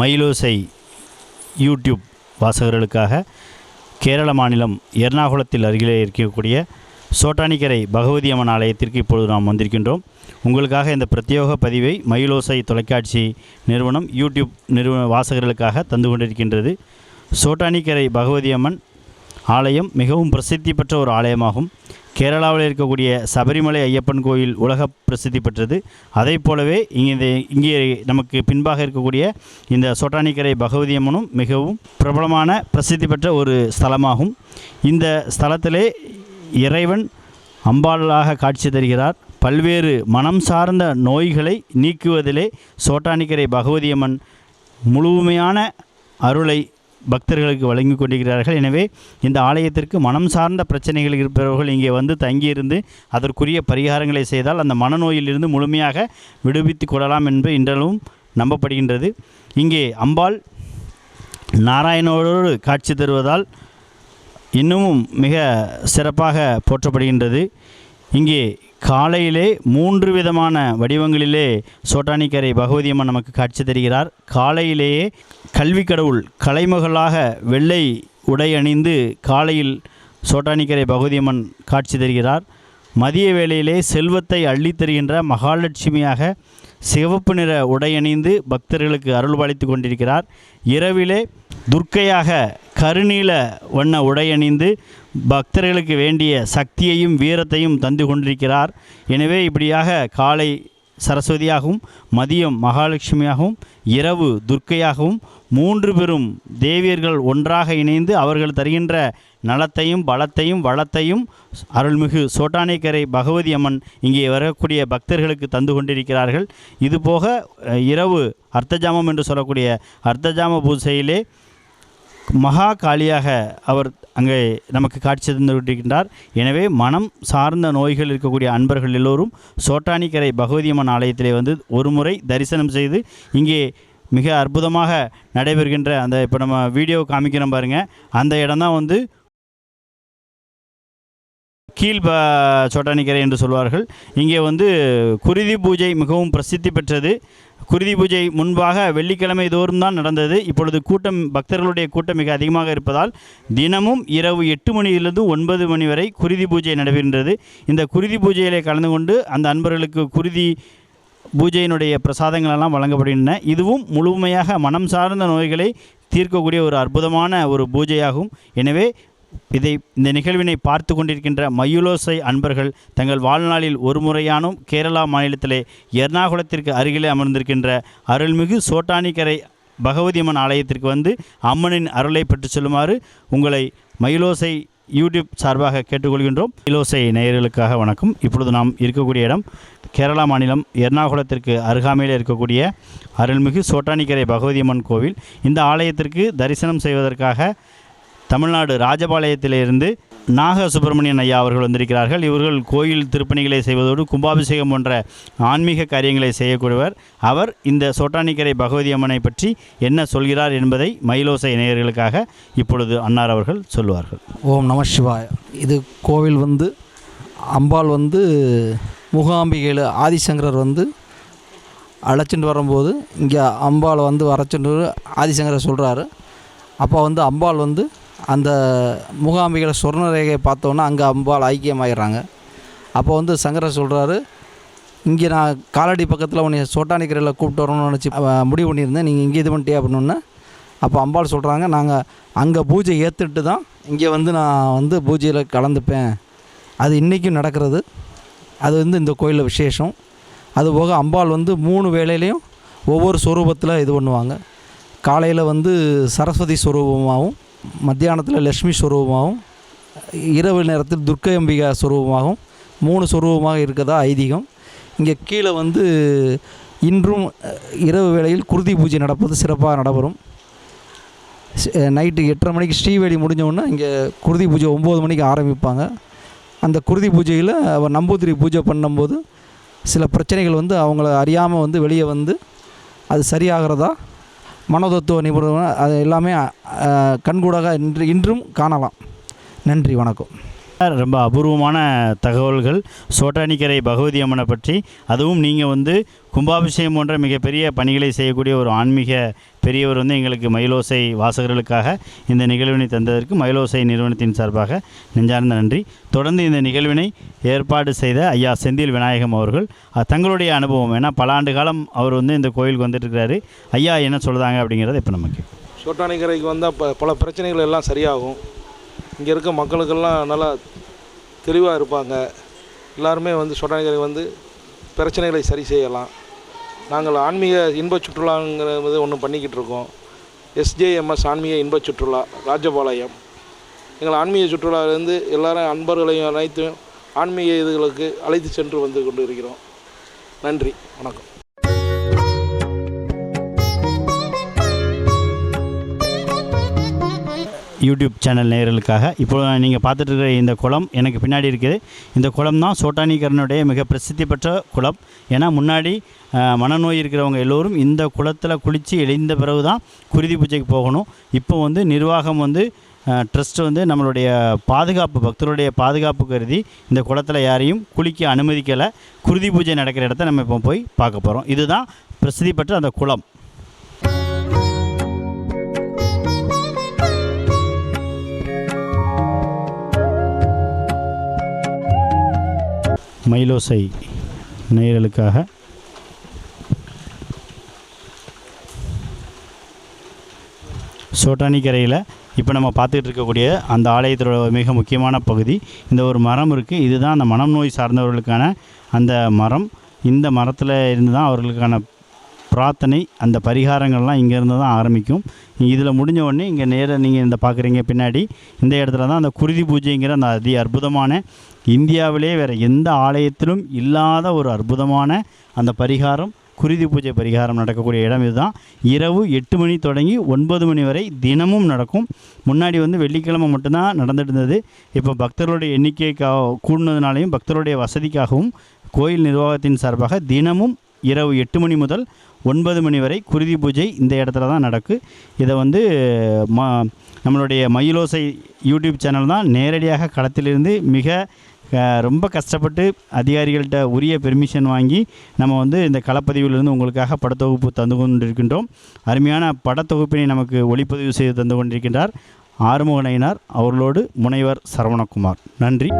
Mayilosai YouTube வாசகர்களுக்காக Kerala மாநிலம் எர்ணாகுளத்தில் அருகிலே இருக்கக்கூடிய சோட்டானிக்கரை பகவதி அம்மன் ஆலயத்திற்கு இப்பொழுது நாம் வந்திருக்கின்றோம். உங்களுக்காக இந்த பிரத்யேக பதிவை மயிலோசை தொலைக்காட்சி நிறுவனம் யூடியூப் நிறுவன வாசகர்களுக்காக தந்து கொண்டிருக்கின்றது. சோட்டானிக்கரை பகவதி அம்மன் ஆலயம் மிகவும் பிரசித்தி பெற்ற ஒரு ஆலயமாகும். கேரளாவில் இருக்கக்கூடிய சபரிமலை ஐயப்பன் கோயில் உலக பிரசித்தி பெற்றது. அதே போலவே இங்கே இங்கே நமக்கு பின்பாக இருக்கக்கூடிய இந்த சோட்டானிக்கரை பகவதி அம்மனும் மிகவும் பிரபலமான பிரசித்தி பெற்ற ஒரு ஸ்தலமாகும். இந்த ஸ்தலத்திலே இறைவன் அம்பாளாக காட்சி தருகிறார். பல்வேறு மனம் சார்ந்த நோய்களை நீக்குவதிலே சோட்டானிக்கரை பகவதி அம்மன் முழுமையான அருளை பக்தர்களுக்கு வழங்கி கொண்டிருக்கிறார்கள். எனவே இந்த ஆலயத்திற்கு மனம் சார்ந்த பிரச்சனைகள் இருப்பவர்கள் இங்கே வந்து தங்கியிருந்து அதற்குரிய பரிகாரங்களை செய்தால் அந்த மனநோயிலிருந்து முழுமையாக விடுவித்து கொள்ளலாம் என்று இன்றளவும் நம்பப்படுகின்றது. இங்கே அம்பாள் நாராயணோடு காட்சி தருவதால் இன்னமும் மிக சிறப்பாக போற்றப்படுகின்றது. இங்கே காலையிலே மூன்று விதமான வடிவங்களிலே சோட்டானிக்கரை பகவதி அம்மன் நமக்கு காட்சி தருகிறார். காலையிலேயே கல்வி கடவுள் கலைமகளாக வெள்ளை உடை அணிந்து காலையில் சோட்டானிக்கரை பகவதி அம்மன் காட்சி தருகிறார். மதிய வேளையிலே செல்வத்தை அள்ளித் தருகின்ற மகாலட்சுமியாக சிவப்பு நிற உடை அணிந்து பக்தர்களுக்கு அருள்பாலித்து கொண்டிருக்கிறார். இரவிலே துர்க்கையாக கருநீல வண்ண உடை அணிந்து பக்தர்களுக்கு வேண்டிய சக்தியையும் வீரத்தையும் தந்து கொண்டிருக்கிறார். எனவே இப்படியாக காலை சரஸ்வதியாகவும் மதியம் மகாலட்சுமியாகவும் இரவு துர்க்கையாகவும் மூன்று பெரும் தேவியர்கள் ஒன்றாக இணைந்து அவர்கள் தருகின்ற நலத்தையும் பலத்தையும் வளத்தையும் அருள்மிகு சோட்டானைக்கரை பகவதி அம்மன் இங்கே வரக்கூடிய பக்தர்களுக்கு தந்து கொண்டிருக்கிறார்கள். இதுபோக இரவு அர்த்தஜாமம் என்று சொல்லக்கூடிய அர்த்தஜாம பூஜையிலே மகா காளியாக அவர் அங்கே நமக்கு காட்சி தந்து கொண்டிருக்கின்றார் எனவே மனம் சார்ந்த நோய்கள் இருக்கக்கூடிய அன்பர்கள் எல்லோரும் சோட்டானிக்கரை பகவதி அம்மன் ஆலயத்திலே வந்து ஒரு முறை தரிசனம் செய்து இங்கே மிக அற்புதமாக நடைபெறுகின்ற அந்த இப்போ நம்ம வீடியோ காமிக்கிறோம் பாருங்கள் அந்த இடம்தான் வந்து கீழ் சோட்டானிக்கரை என்று சொல்வார்கள். இங்கே வந்து குருதி பூஜை மிகவும் பிரசித்தி பெற்றது. குருதி பூஜை முன்பாக வெள்ளிக்கிழமை தோறும் தான் நடந்தது. இப்பொழுது கூட்டம் பக்தர்களுடைய கூட்டம் மிக அதிகமாக இருப்பதால் தினமும் இரவு எட்டு மணியிலிருந்து ஒன்பது மணி வரை குருதி பூஜை நடைபெறுகின்றது. இந்த குருதி பூஜையிலே கலந்து கொண்டு அந்த அன்பர்களுக்கு குருதி பூஜையினுடைய பிரசாதங்களெல்லாம் வழங்கப்படுகின்றன. இதுவும் முழுமையாக மனம் சார்ந்த நோய்களை தீர்க்கக்கூடிய ஒரு அற்புதமான ஒரு பூஜையாகும். எனவே இதை இந்த நிகழ்வினை பார்த்து கொண்டிருக்கின்ற மயுலோசை அன்பர்கள் தங்கள் வாழ்நாளில் ஒரு முறையானும் கேரளா மாநிலத்திலே எர்ணாகுளத்திற்கு அருகிலே அமர்ந்திருக்கின்ற அருள்மிகு சோட்டானிக்கரை பகவதி அம்மன் ஆலயத்திற்கு வந்து அம்மனின் அருளை பெற்றுச் செல்லுமாறு உங்களை மயிலோசை யூடியூப் சார்பாக கேட்டுக்கொள்கின்றோம். மயிலோசை நேயர்களுக்காக வணக்கம். இப்பொழுது நாம் இருக்கக்கூடிய இடம் கேரளா மாநிலம் எர்ணாகுளத்திற்கு அருகாமையில் இருக்கக்கூடிய அருள்மிகு சோட்டானிக்கரை பகவதி அம்மன் கோவில். இந்த ஆலயத்திற்கு தரிசனம் செய்வதற்காக தமிழ்நாடு ராஜபாளையத்திலிருந்து நாக சுப்பிரமணியன் ஐயா அவர்கள் வந்திருக்கிறார்கள். இவர்கள் கோயில் திருப்பணிகளை செய்வதோடு கும்பாபிஷேகம் போன்ற ஆன்மீக காரியங்களை செய்யக்கூடியவர். அவர் இந்த சோட்டானிக்கரை பகவதி அம்மனை பற்றி என்ன சொல்கிறார் என்பதை மயிலோசை நேயர்களுக்காக இப்பொழுது அன்னார் அவர்கள் சொல்லுவார்கள். ஓம் நம சிவாய். இது கோவில் வந்து அம்பாள் வந்து முகாம்பிகையில் ஆதிசங்கரர் வந்து அழைச்சிட்டு வரும்போது இங்கே அம்பாள் வந்து வரச்சுட்டு ஆதிசங்கரர் சொல்கிறாரு அப்போ வந்து அம்பாள் வந்து அந்த முகாம்பிகையில் சொர்ணரேகையை பார்த்தோன்னா அங்கே அம்பாள் ஐக்கியமாயிடுறாங்க. அப்போ வந்து சங்கரர் சொல்கிறாரு இங்கே நான் காலடி பக்கத்தில் உன்னை சோட்டானிக்கரையில் கூப்பிட்டு வரணும்னு நினச்சி முடிவு பண்ணியிருந்தேன். நீங்கள் இங்கே இது பண்ணிட்டே அப்படின்னு அப்போ அம்பாள் சொல்கிறாங்க நாங்கள் அங்கே பூஜை ஏற்றுட்டு தான் இங்கே வந்து நான் வந்து பூஜையில் கலந்துப்பேன். அது இன்றைக்கும் நடக்கிறது. அது வந்து இந்த கோயிலில் விசேஷம். அதுபோக அம்பாள் வந்து மூணு வேளையிலையும் ஒவ்வொரு ஸ்வரூபத்தில் இது பண்ணுவாங்க. காலையில் வந்து சரஸ்வதி ஸ்வரூபமாகவும் மத்தியானத்தில் லக்ஷ்மி ஸ்வரூபமாகவும் இரவு நேரத்தில் துர்க்கை அம்பிகா ஸ்வரூபமாகவும் மூணு ஸ்வரூபமாக இருக்கதா ஐதீகம். இங்கே கீழே வந்து இன்றும் இரவு வேளையில் குருதி பூஜை நடப்பது சிறப்பாக நடைபெறும். நைட்டு எட்டரை மணிக்கு ஸ்ரீவேலி முடிஞ்சவுடனே இங்கே குருதி பூஜை ஒம்பது மணிக்கு ஆரம்பிப்பாங்க. அந்த குருதி பூஜையில் அவர் நம்பூதிரி பூஜை பண்ணும்போது சில பிரச்சனைகள் வந்து அவங்கள அறியாமல் வந்து வெளியே வந்து அது சரியாகிறதா? மனோதத்துவ நிபுணர் அது எல்லாமே கண்கூடாக இன்று இன்றும் காணலாம். நன்றி வணக்கம். ரொம்ப அபூர்வமான தகவல்கள். சோட்டானிக்கரை பகவதி அம்மனை பற்றி. அதுவும் நீங்கள் வந்து கும்பாபிஷேகம் போன்ற மிகப்பெரிய பணிகளை செய்யக்கூடிய ஒரு ஆன்மீக பெரியவர் வந்து எங்களுக்கு மயிலோசை வாசகர்களுக்காக இந்த நிகழ்வினை தந்ததற்கு மயிலோசை நிறுவனத்தின் சார்பாக நெஞ்சார்ந்த நன்றி. தொடர்ந்து இந்த நிகழ்வினை ஏற்பாடு செய்த ஐயா செந்தில் விநாயகம் அவர்கள் தங்களுடைய அனுபவம். ஏன்னா பல ஆண்டு காலம் அவர் வந்து இந்த கோயிலுக்கு வந்துட்டு இருக்கிறாரு ஐயா என்ன சொல்கிறாங்க அப்படிங்கிறத இப்போ நமக்கு சோட்டானிக்கரைக்கு வந்தால் பல பிரச்சனைகள் எல்லாம் சரியாகும். இங்கே இருக்க மக்களுக்கெல்லாம் நல்லா தெளிவாக இருப்பாங்க. எல்லாருமே வந்து சோட்டானிக்கரை வந்து பிரச்சனைகளை சரி செய்யலாம். நாங்கள் ஆன்மீக இன்பச் சுற்றுலாங்கிறது ஒன்று பண்ணிக்கிட்டு இருக்கோம். எஸ்ஜேஎம்எஸ் ஆன்மீக இன்பச் சுற்றுலா ராஜபாளையம். எங்கள் ஆன்மீக சுற்றுலாவிலேருந்து எல்லாரும் அன்பர்களையும் அனைத்தும் ஆன்மீக இதுகளுக்கு அழைத்து சென்று வந்து கொண்டு இருக்கிறோம் நன்றி வணக்கம். யூடியூப் சேனல் நேயர்களுக்காக. இப்போ நீங்கள் பார்த்துட்டு இருக்கிற இந்த குளம் எனக்கு பின்னாடி இருக்குது. இந்த குளம் தான் சோட்டானிகரனுடைய மிக பிரசித்தி பெற்ற குளம். ஏன்னா முன்னாடி மனநோய் இருக்கிறவங்க எல்லோரும் இந்த குளத்தில் குளித்து எழுந்த பிறகு தான் குருதி பூஜைக்கு போகணும். இப்போ வந்து நிர்வாகம் வந்து ட்ரஸ்ட் வந்து நம்மளுடைய பாதுகாப்பு பக்தருடைய பாதுகாப்பு கருதி இந்த குளத்தில் யாரையும் குளிக்க அனுமதிக்கலை. குருதி பூஜை நடக்கிற இடத்த நம்ம இப்போ போய் பார்க்க போகிறோம் இதுதான் பிரசித்தி பெற்ற அந்த குளம். மயிலோசை நேயர்களுக்காக. சோட்டானிக்கரையில் இப்போ நம்ம பார்த்துட்டு இருக்கக்கூடிய அந்த ஆலயத்தோட மிக முக்கியமான பகுதி இந்த ஒரு மரம் இருக்குது இதுதான் அந்த மனம் நோய் சார்ந்தவர்களுக்கான அந்த மரம். இந்த மரத்தில் இருந்து தான் அவர்களுக்கான பிரார்த்தனை அந்த பரிகாரங்கள்லாம் இங்கேருந்து தான் ஆரம்பிக்கும். இதில் முடிஞ்ச உடனே இங்கே நேர நீங்கள் இந்த பார்க்குறீங்க பின்னாடி இந்த இடத்துல தான் அந்த குருதி பூஜைங்கிற அந்த அதி அற்புதமான இந்தியாவிலே வேறு எந்த ஆலயத்திலும் இல்லாத ஒரு அற்புதமான அந்த பரிகாரம் குருதி பூஜை பரிகாரம் நடக்கக்கூடிய இடம் இதுதான். இரவு எட்டு மணி தொடங்கி ஒன்பது மணி வரை தினமும் நடக்கும். முன்னாடி வந்து வெள்ளிக்கிழமை மட்டும்தான் நடந்துட்டு இருந்தது இப்போ பக்தர்களுடைய எண்ணிக்கை கூடினதுனாலையும் பக்தருடைய வசதிக்காகவும் கோயில் நிர்வாகத்தின் சார்பாக தினமும் இரவு எட்டு மணி முதல் ஒன்பது மணி வரை குருதி பூஜை இந்த இடத்துல தான் நடக்கும் இதை வந்து ம நம்மளுடைய மயிலோசை யூடியூப் சேனல் தான் நேரடியாக களத்திலிருந்து மிக ரொம்ப கஷ்டப்பட்டு அதிகாரிகள்கிட்ட உரிய பெர்மிஷன் வாங்கி நம்ம வந்து இந்த களப்பதிவிலிருந்து உங்களுக்காக படத்தொகுப்பு தந்து கொண்டிருக்கின்றோம். அருமையான படத்தொகுப்பினை நமக்கு ஒளிப்பதிவு செய்து தந்து கொண்டிருக்கின்றார் ஆறுமுகனையினார் அவர்களோடு முனைவர் சரவணகுமார். நன்றி.